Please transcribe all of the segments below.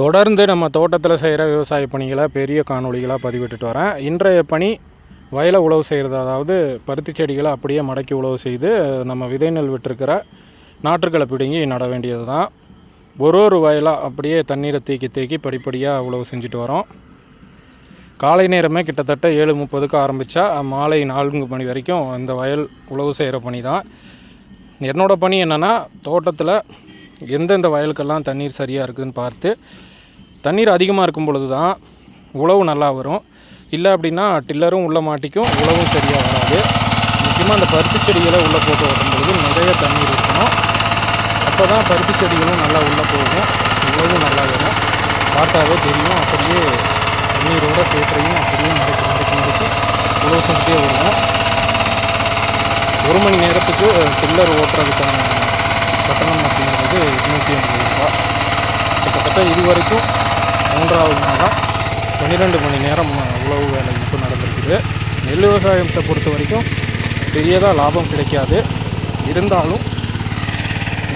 தொடர்ந்து நம்ம தோட்டத்தில் செய்கிற விவசாய பணிகளை பெரிய காணொளிகளாக பதிவிட்டுட்டு வரேன். இன்றைய பணி வயலை உழவு செய்கிறது அதாவது பருத்தி செடிகளை அப்படியே மடக்கி உழவு செய்து நம்ம விதை நெல் விட்டுருக்கிற நாற்றுக்களை பிடுங்கி நட வேண்டியது தான் ஒரு ஒரு வயலாக அப்படியே தண்ணீரை தேக்கி தேக்கி படிப்படியாக உழவு செஞ்சுட்டு வரோம். காலை நேரமே கிட்டத்தட்ட ஏழு முப்பதுக்கு ஆரம்பித்தா மாலை நான்கு மணி வரைக்கும் இந்த வயல் உழவு செய்கிற பணி தான் என்னோடய பணி என்னென்னா தோட்டத்தில் எந்தெந்த வயலுக்கெல்லாம் தண்ணீர் சரியாக இருக்குதுன்னு பார்த்து தண்ணீர் அதிகமாக இருக்கும் பொழுது தான் உழவு நல்லா வரும். இல்லை அப்படின்னா டில்லரும் உள்ளே மாட்டிக்கும் உழவும் சரியாக வராது. முக்கியமாக அந்த பருத்தி செடிகளை உள்ளே போட்டு ஓட்டும்பொழுது நிறைய தண்ணீர் இருக்கணும். அப்போ தான் பருத்தி செடிகளும் நல்லா உள்ளே போகும் உழவும் நல்லா வரும். பார்த்தாவே தெரியும் அப்படியே தண்ணீரோட சேற்றையும் அப்படியே மடக்கி மடக்கி மடக்கி உழவு செஞ்சுட்டே வருவோம். ஒரு மணி நேரத்துக்கு டில்லர் ஓட்டுறதுக்கான கட்டணம் அப்படிங்கிறது எண்ணூற்றி ஐம்பது ரூபா கிட்டத்தட்ட இது வரைக்கும் மூன்றாவது நாளாக பன்னிரெண்டு மணி நேரம் உழவு வேலை இப்போ நடந்திருக்குது. நெல் விவசாயத்தை பொறுத்த வரைக்கும் பெரியதாக லாபம் கிடைக்காது. இருந்தாலும்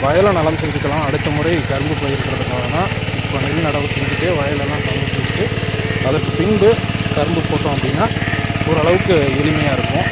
வயலை நலம் செஞ்சுக்கலாம். அடுத்த முறை கரும்பு பயிர்க்கிறதுக்காக தான் இப்போ நெல் நடவு செஞ்சுட்டு வயலெல்லாம் சமம் செஞ்சுட்டு அதற்கு பின்பு கரும்பு போட்டோம் அப்படின்னா ஓரளவுக்கு எளிமையாக இருக்கும்.